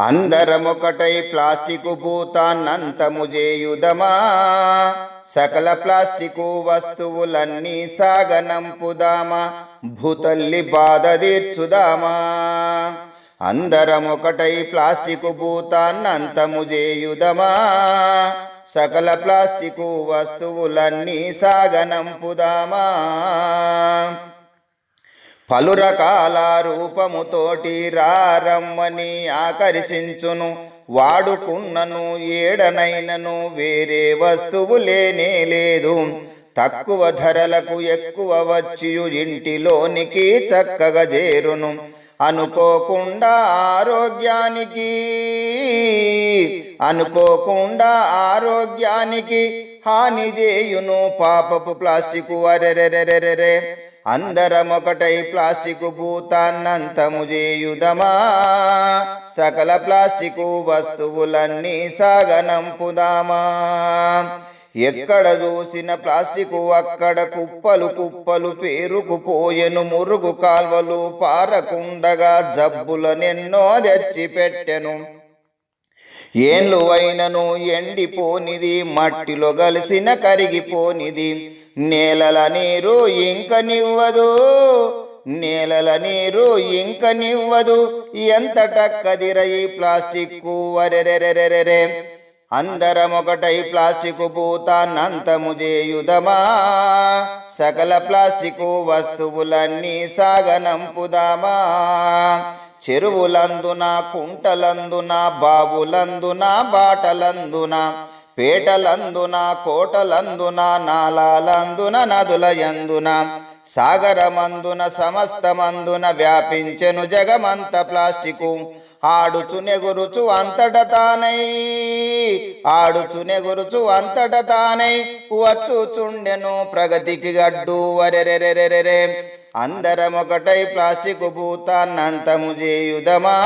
అందరమొకటై plastic భూతాన్నంతము చేయుదమా? సకల plastic వస్తువులన్నీ సాగనంపుదామా? భూతల్లి బాధ తీర్చుదామా? అందరమొకటై ప్లాస్టికు భూతాన్నంతము చేయుదమా? సకల ప్లాస్టికు వస్తువులన్నీ సాగనంపుదామా? పలు రకాల రూపముతోటి రారమ్మని ఆకర్షించును వాడుకున్నను ఏడనైనను వేరే వస్తువు లేనే లేదు. తక్కువ ధరలకు ఎక్కువ వచ్చియు ఇంటిలోనికి చక్కగా చేరును. అనుకోకుండా ఆరోగ్యానికి అనుకోకుండా ఆరోగ్యానికి హాని చేయును. పాపపు ప్లాస్టిక్ అరెరెరెరెరే అందరమొకటై ప్లాస్టిక్ భూతాన్నంతము చేయుదమా? సకల ప్లాస్టికు వస్తువులన్నీ సాగనంపుదామా? ఎక్కడ చూసిన ప్లాస్టిక్ అక్కడ కుప్పలు కుప్పలు పేరుకుపోయెను మురుగు కాల్వలు పారకుండగా జబ్బులనెన్నో తెచ్చిపెట్టెను. ఏండ్లు అయినను ఎండిపోనిది మట్టిలో కలిసిన కరిగిపోనిది నేలల నీరు ఇంక నివ్వదు. నేలల నీరు ఇంక నివ్వదు. ఎంత టక్కదిర ఈ ప్లాస్టిక్ అరెరెరెరెరెరే. అందరం ఒకటై ప్లాస్టిక్ భూతాన్నంతము చేయుదమా? సకల ప్లాస్టిక్ వస్తువులన్నీ సాగనంపుదామా? చెరువులందున కుంటలందున బావులందున బాటలందున? పేటలందున కోటలందున నాలాలందున నదుల యందున సాగరమందున సమస్తమందున వ్యాపించెను జగమంత ప్లాస్టికు. ఆడుచు నెగురుచు అంతట తానై ఆడుచు నెగురుచు అంతట తానై వచ్చుచుండెను ప్రగతికి గడ్డు వరెరెరెరెరే అందరం ఒకటై ప్లాస్టిక్ భూతాన్నంతము చేయుదమా?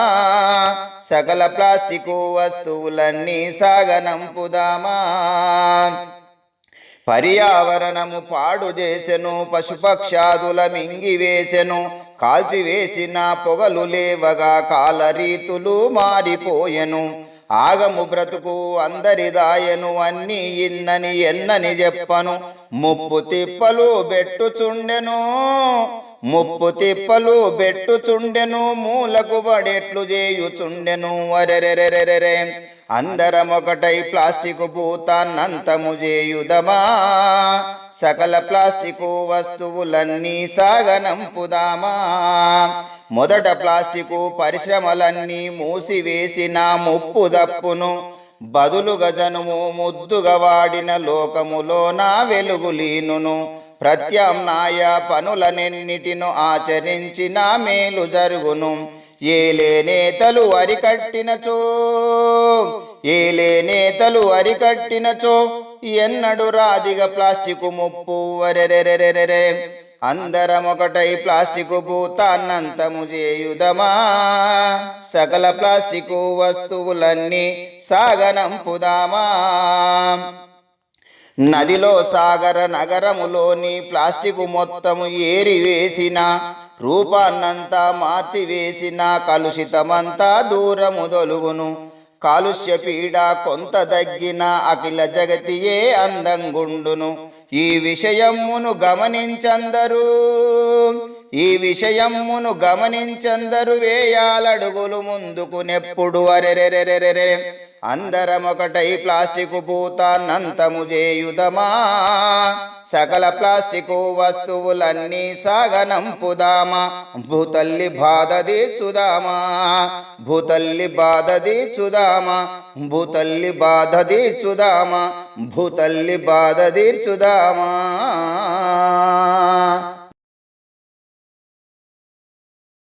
సకల ప్లాస్టిక్ వస్తువులన్నీ సాగనంపుదామా? పర్యావరణము పాడు చేసెను పశుపక్షాదుల మింగివేసెను కాల్చివేసిన పొగలు లేవగా కాలరీతులు మారిపోయెను. ఆగము బ్రతుకు అందరిదాయను అన్ని ఇన్నని ఎన్నని చెప్పను. ముప్పు తిప్పలు బెట్టుచుండెను ముప్పు తిప్పలు బెట్టుచుండెను మూలకు పడెట్లు చేయుచుండెను. అరెరెరెరెరే అందరం ఒకటై ప్లాస్టిక్ భూతాన్నంతము చేయుదమా? సకల ప్లాస్టికు వస్తువులన్నీ సాగనంపుదామా? మొదట ప్లాస్టికు పరిశ్రమలన్నీ మూసివేసిన ముప్పు దప్పును బదులుగా జనుము ముద్దుగా వాడిన లోకములో నా వెలుగులీనును ప్రత్యామ్నాయ పనులనెన్నిటిను ఆచరించిన మేలు జరుగును. ఏలే నేతలు అరికట్టినచో ఏలే నేతలు అరికట్టినచో ఎన్నడు రాదిగ ప్లాస్టిక్ ముప్పు వరెరెరెరెరెరే అందరం ఒకటై ప్లాస్టిక్ భూతాన్నంతము చేయుదమా? సకల ప్లాస్టిక్ వస్తువులన్నీ సాగనంపుదామా? నదిలో సాగర నగరములోని ప్లాస్టిక్ మొత్తము ఏరివేసిన రూపాన్నంతా మార్చివేసిన కలుషితమంతా దూరము దొలుగును కాలుష్య పీడ కొంత దగ్గిన అఖిల జగతియే అందంగుండును. ఈ విషయమును గమనించందరూ ఈ విషయమును గమనించందరు వేయాలడుగులు ముందుకు నెప్పుడు. అరెరెరెరెరెరే. అందరమొకటై ఒకటై ప్లాస్టిక్ భూతాన్నంతము చేయుదమా? సకల ప్లాస్టికు వస్తువులన్నీ సాగనంపుదామా? భూతల్లి బాధ తీర్చుదామా? భూతల్లి బాధ తీర్చుదామా? భూతల్లి బాధ తీర్చుదామా? భూతల్లి బాధ తీర్చుదామా?